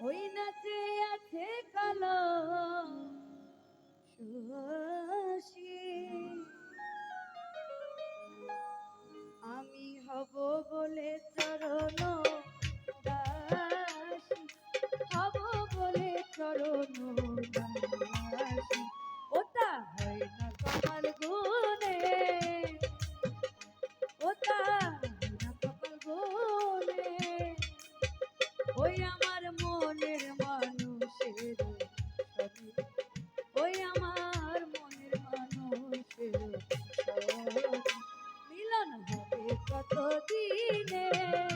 ওই নাচে আছে কালো সুহাসী। আমি হব বলে চরণ দাসী। হব বলে চরণ দাসী। ওটা হয় না কপাল গুনে ওটা হয় না কপাল গুনে ওই আমার দিনে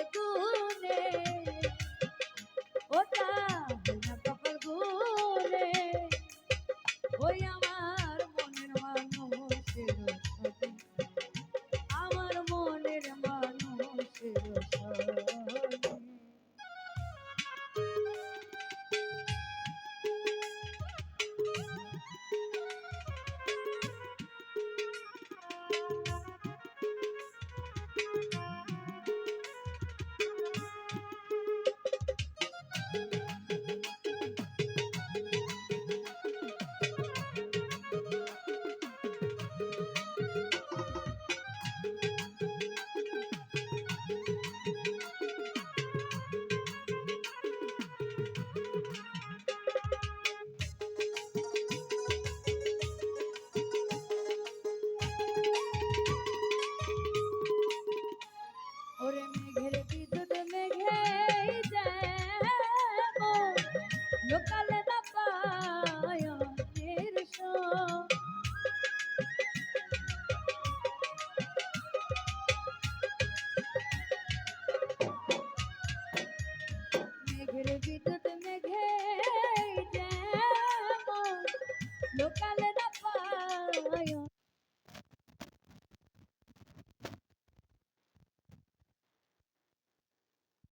লোকালে সব মেঘের বিদ্যুৎ মেঘে